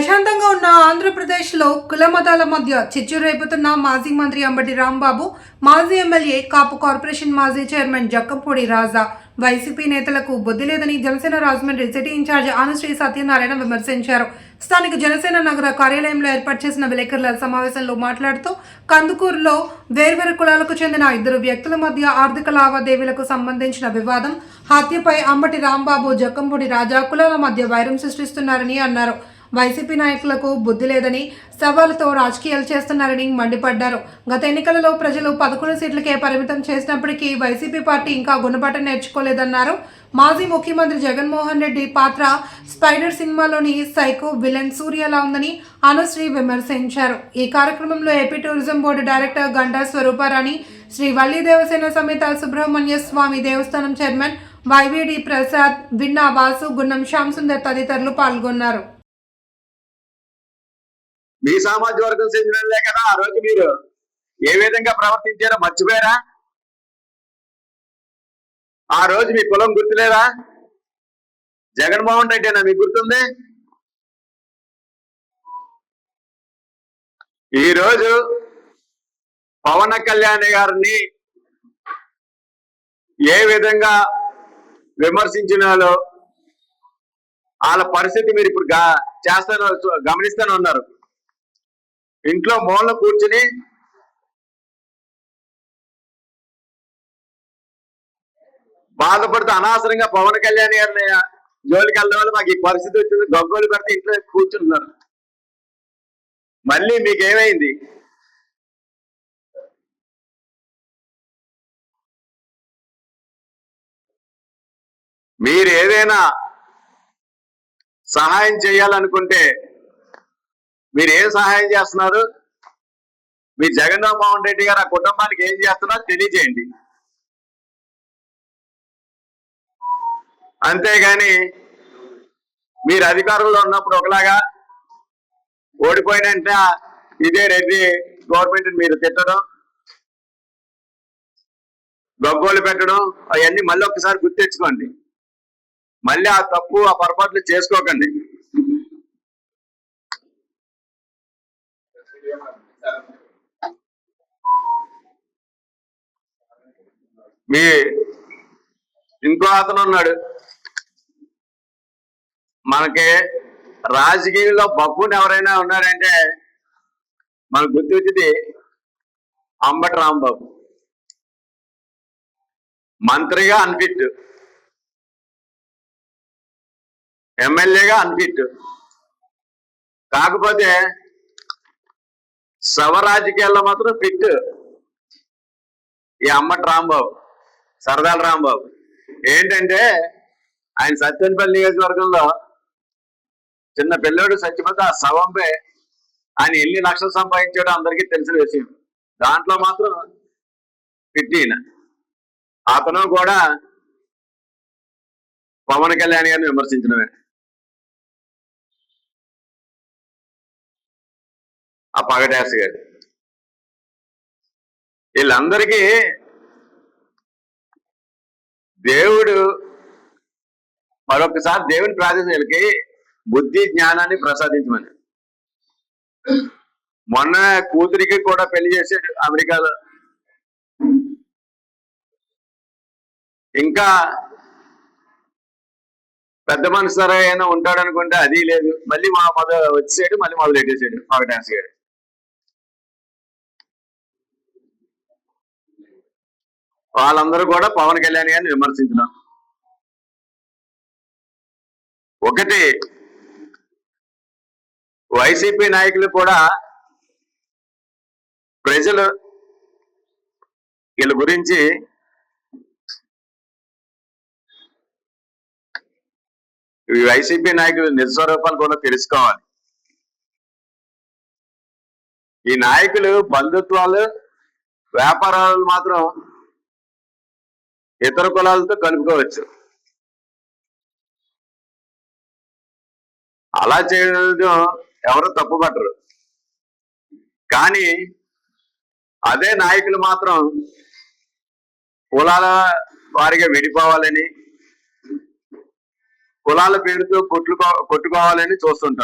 ప్రశాంతంగా ఉన్న ఆంధ్రప్రదేశ్లో కుల మతాల మధ్య చిచ్చు రేపుతున్న మాజీ మంత్రి అంబటి రాంబాబు మాజీ ఎమ్మెల్యే కాపు కార్పొరేషన్ మాజీ చైర్మన్ జక్కంపూడి రాజా వైసీపీ నేతలకు బుద్ధి లేదని జనసేన రాజమండ్రి సిటీ ఇన్ఛార్జ్ ఆనశ్రీ సత్యనారాయణ విమర్శించారు. స్థానిక జనసేన నగర కార్యాలయంలో ఏర్పాటు చేసిన విలేకరుల సమావేశంలో మాట్లాడుతూ కందుకూరులో వేర్వేరు కులాలకు చెందిన ఇద్దరు వ్యక్తుల మధ్య ఆర్థిక లావాదేవీలకు సంబంధించిన వివాదం హత్యపై అంబటి రాంబాబు జక్కంపూడి రాజా కులాల మధ్య వైరం సృష్టిస్తున్నారని అన్నారు. వైసీపీ నాయకులకు బుద్ధి లేదని సవాలుతో రాజకీయాలు చేస్తున్నారని మండిపడ్డారు. గత ఎన్నికలలో ప్రజలు పదకొండు సీట్లకే పరిమితం చేసినప్పటికీ వైసీపీ పార్టీ ఇంకా గుణపాఠం నేర్చుకోలేదన్నారు. మాజీ ముఖ్యమంత్రి జగన్మోహన్ రెడ్డి పాత్ర స్పైడర్ సినిమాలోని సైకో విలన్ సూర్యలా ఉందని అనుశ్రీ విమర్శించారు. ఈ కార్యక్రమంలో AP tourism board director Ganta Swarooparani Sri Valli Devasena సమేత సుబ్రహ్మణ్య స్వామి దేవస్థానం చైర్మన్ వైవిడి ప్రసాద్ విన్నా వాసు గున్నం శ్యామ్ సుందర్ తదితరులు పాల్గొన్నారు. మీ సామాజిక వర్గం చెందినలే కదా ఆ రోజు మీరు ఏ విధంగా ప్రవర్తించారో మర్చిపోయారా? ఆ రోజు మీ కులం గుర్తులేదా? జగన్మోహన్ రెడ్డి మీకు గుర్తుంది? ఈ రోజు పవన్ కళ్యాణ్ గారిని ఏ విధంగా విమర్శించినాలో వాళ్ళ పరిస్థితి మీరు ఇప్పుడు గా- చేస్తాను గమనిస్తూనే ఉన్నారు ఇంట్లో మూల కూర్చుని బాధపడితే అనవసరంగా పవన్ కళ్యాణ్ గారిని జోలికి వెళ్ళడం మాకు ఈ పరిస్థితి వచ్చింది. గగ్గోలు పెడితే ఇంట్లో కూర్చుంటున్నారు. మళ్ళీ మీకు ఏమైంది మీరు ఏదైనా సహాయం చేయాలనుకుంటే మీరు ఏం సహాయం చేస్తున్నారు? మీరు జగన్మోహన్ రెడ్డి గారు ఆ కుటుంబానికి ఏం చేస్తున్నారో తెలియజేయండి. అంతేగాని మీరు అధికారంలో ఉన్నప్పుడు ఒకలాగా ఓడిపోయిన ఇదే రెడ్డి గవర్నమెంట్ మీరు తిట్టడం గగ్గోలు పెట్టడం అవన్నీ మళ్ళీ ఒకసారి గుర్తెచ్చుకోండి మళ్ళీ ఆ తప్పు ఆ పొరపాట్లు చేసుకోకండి. మీ ఇంకో అతను ఉన్నాడు. మనకి రాజకీయంలో బబ్బుని ఎవరైనా ఉన్నారంటే మనకు గుర్తొచ్చింది అంబటి రాంబాబు. మంత్రిగా అన్ఫిట్. ఎమ్మెల్యేగా అన్ఫిట్. కాకపోతే శవ రాజకీయాల్లో మాత్రం ఫిట్. ఈ అమ్మటి రాంబాబు సరదాల రాంబాబు. ఏంటంటే ఆయన సత్యనపల్లి నియోజకవర్గంలో చిన్న పిల్లోడు చచ్చిపోతే ఆ శవంపై ఆయన ఎన్ని లక్షలు సంపాదించాడో అందరికీ తెలిసిన విషయం. దాంట్లో మాత్రం ఫిట్ ఈయన. అతను కూడా పవన్ కళ్యాణ్ గారిని విమర్శించడమే ఆ పగడాసి గారు. వీళ్ళందరికీ దేవుడు మరొకసారి దేవుని ప్రార్థనలకి బుద్ధి జ్ఞానాన్ని ప్రసాదించమని. మొన్న కూతురికి కూడా పెళ్ళి చేశాడు అమెరికాలో. ఇంకా పెద్ద మనిషి సరైన అయినా ఉంటాడు అనుకుంటే అది లేదు. మళ్ళీ మా మొదలు వచ్చేసాడు మళ్ళీ మొదలు పెట్టేసాడు మాకు డాన్స్ గారు. వాళ్ళందరూ కూడా పవన్ కళ్యాణ్ గారిని విమర్శించడం. ఒకటి వైసీపీ నాయకులు కూడా ప్రజలు వీళ్ళ గురించి వైసీపీ నాయకులు నిజస్వరూపాలు కూడా తెలుసుకోవాలి. ఈ నాయకులు బంధుత్వాలు వ్యాపారాలు మాత్రం ఇతర కులాలతో కలుపుకోవచ్చు. అలా చేయడం ఎవరు తప్పు పట్టరు. కానీ అదే నాయకులు మాత్రం కులాల వారిగా విడిపోవాలని కులాల పేరుతో కొట్టుకో కొట్టుకోవాలని చూస్తుంటారు.